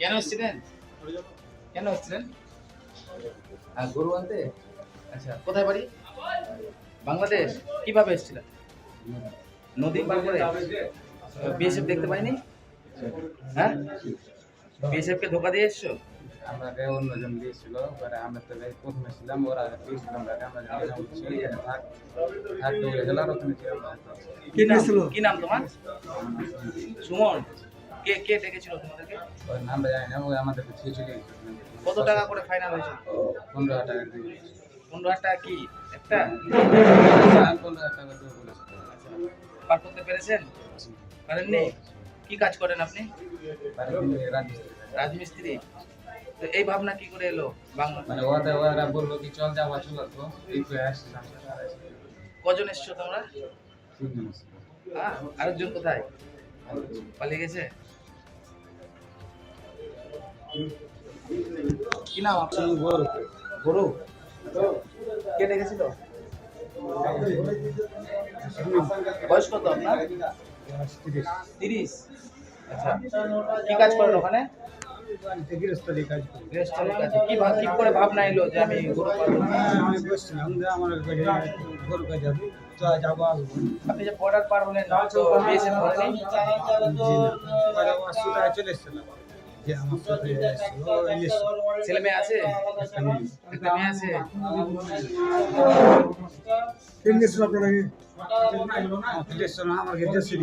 কেন এসেছিলেন কেন এসেছিলেন গরু আনতে? আচ্ছা কোথায় বাড়ি? বাংলাদেশ। কীভাবে এসেছিলেন নদী পার করে? বিএসএফ দেখতে পাইনি? হ্যাঁ? বিএসএফ কে ধোকা দিয়ে এসছো? আমাকে অন্যজন দিয়েছিল পরে আমরা তো প্রথমে ছিলাম ওরা দিয়েছিল আমরা আমরা থাক ওখানে কি নাম তোমার? সুমন। কে কে ডেকেছিল তোমাদেরকে? ওর নামটা জানি না ওই আমাদেরকে ছেড়ে চলে গেছিল কত টাকা করে ফাইনাল হয়েছিল? পনেরো হাজার টাকা পনেরো হাজার টাকা কি? একটা? আমি পনেরো হাজার টাকা দেবো বলেছিল পার করতে পেরেছেন? পারেননি? কি কাজ করেন আপনি? রাজমিস্ত্রি। রাজমিস্ত্রি। তো এই ভাবনা কি করে এলো বাংলা মানে ওদের ওরা বলল কি চল যাওয়া চলো তো এই তো আসছিলাম কজন এসছো তোমরা? তিনজন। হ্যাঁ আরেকজন কোথায়? পালিয়ে গেছে? কি নাম আপনার? গরু। গরু? কে ডেকেছিল? বয়স কত আপনার? তিরিশ। আচ্ছা। কি কাজ করেন ওখানে? গৃহস্থলী কাজ কি ভাব- কি করে ভাবনা এলো যে আমি গরু পালবো? আমি বসছিলাম যে আমার গরু কাজ যাব তো যাব আসব। আপনি যে বর্ডার পার হলেন তো বিএসএফ ধরেনি জি না। সুরায় চলে এসেছিলাম যে আমার সাথে এসেছিল ছেলে মেয়ে আছে? একটা মেয়ে। আছে? এনেছিল আপনারা কি? আমার দেশ আমার দেশে